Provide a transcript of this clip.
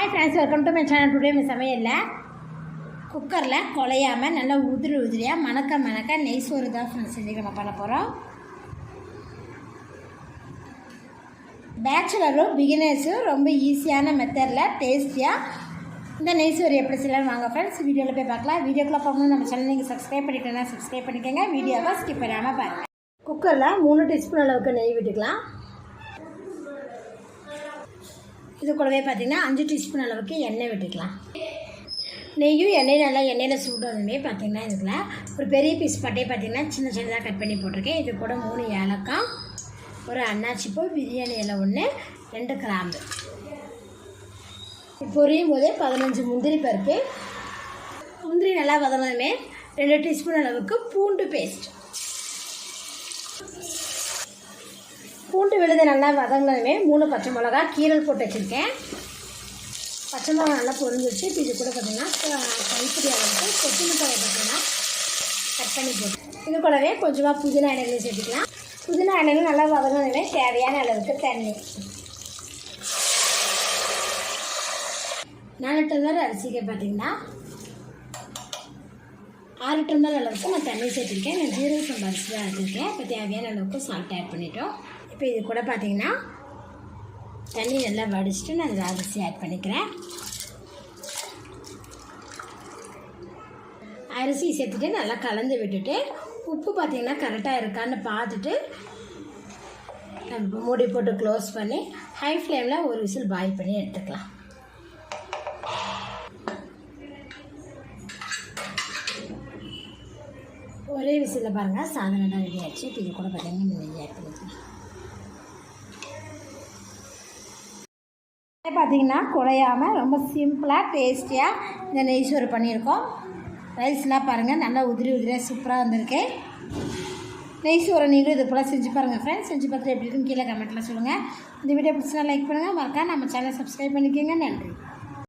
Hi friends welcome to my channel today mi சமையலில் குக்கரில் குலையாமல் நல்லா உதிரி உதிரியாக மணக்க மணக்க நெய் சோறு தான் ஃப்ரெண்ட்ஸ் இன்றைக்கி நம்ம பண்ண போகிறோம் பேச்சுலரும் பிகினர்ஸும் ரொம்ப ஈஸியான மெத்தடில் டேஸ்டியாக இந்த நெய் சோறு எப்படி செய்யலாம் வாங்க ஃப்ரெண்ட்ஸ் வீடியோவில் போய் பார்க்கலாம். வீடியோக்குள்ளே போகணும் நம்ம சேனல் நீங்கள் சப்ஸ்கிரைப் பண்ணிட்டேன்னா சப்ஸ்கிரைப் பண்ணிக்கோங்க. வீடியோவை ஸ்கிப் பண்ணாமல் பாருங்கள் குக்கரில் மூணு டீஸ்பூன் அளவுக்கு நெய் விட்டுக்கலாம். இது கூடவே பார்த்தீங்கன்னா அஞ்சு டீஸ்பூன் அளவுக்கு எண்ணெய் விட்டுக்கலாம். நெய்யும் எண்ணெய் நல்லா எண்ணெயில் சூடாதுமே பார்த்தீங்கன்னா இதில் ஒரு பெரிய பீஸ் பட்டையை பார்த்தீங்கன்னா சின்ன சின்னதாக கட் பண்ணி போட்டிருக்கேன். இது கூட மூணு ஏலக்காய் ஒரு அன்னாச்சிப்பூ பிரியாணி இலை ஒன்று ரெண்டு கிராம்பு. பொரியும் போதே பதினஞ்சு முந்திரி பருப்பு. முந்திரி நல்லா வதனதுமே ரெண்டு டீஸ்பூன் அளவுக்கு பூண்டு பேஸ்ட் விழுது நல்லா வதங்கினதுமே மூணு பச்சை மிளகா கீரல் போட்டு வச்சுருக்கேன். பச்சை மிளகா நல்லா பொரிஞ்சிருச்சு. இப்போ இது கூட பார்த்தீங்கன்னா கைப்பிடி அளவுக்கு கொத்தமல்லி பார்த்தீங்கன்னா கட் பண்ணி போட்டு இது கூடவே கொஞ்சமாக புதினா இடையில சேர்த்துக்கலாம். புதினா இடையில நல்லா வதங்கினதுமே தேவையான அளவுக்கு தண்ணி. நாலு டம்ளர் அரிசிக்கு பார்த்தீங்கன்னா ஆறு டம்ளர் அளவுக்கு நான் தண்ணி சேர்த்துருக்கேன் நான் ஜீரக சம்பா அரிசி தான் எடுத்துருக்கேன் இப்போ தேவையான அளவுக்கு சால்ட் ஆட் பண்ணிட்டோம் இப்போ இது கூட பார்த்தீங்கன்னா தண்ணி நல்லா வடிச்சிட்டு நான் அதில் அரிசி ஆட் பண்ணிக்கிறேன் அரிசி சேர்த்துட்டு நல்லா கலந்து விட்டுட்டு உப்பு பார்த்தீங்கன்னா கரெக்டாக இருக்கான்னு பார்த்துட்டு மூடி போட்டு க்ளோஸ் பண்ணி ஹை ஃப்ளேமில் ஒரு விசில் பாயில் பண்ணி எடுத்துக்கலாம் ஒரே விசிலில் பாருங்கள் சாதனம் ரெடி ஆச்சு இப்போ இது கூட பார்த்தீங்கன்னா நெய் ஆட் பண்ணிக்கலாம். பார்த்தீங்கன்னா குறையாமல் ரொம்ப சிம்பிளாக டேஸ்டியாக இந்த நெய் சோறு பண்ணியிருக்கோம். ரைஸ்லாம் பாருங்கள் நல்லா உதிரி உதிரியாக சூப்பராக வந்திருக்கு. நெய் சோறை நீங்களும் இது போல் செஞ்சு பாருங்கள் ஃப்ரெண்ட்ஸ் செஞ்சு பார்த்துட்டு எப்படி இருக்குன்னு கீழே கமெண்ட்டில் சொல்லுங்கள் இந்த வீடியோ பிடிச்சா லைக் பண்ணுங்கள் மறக்காம நம்ம சேனல் சப்ஸ்கிரைப் பண்ணிக்கோங்க. நன்றி.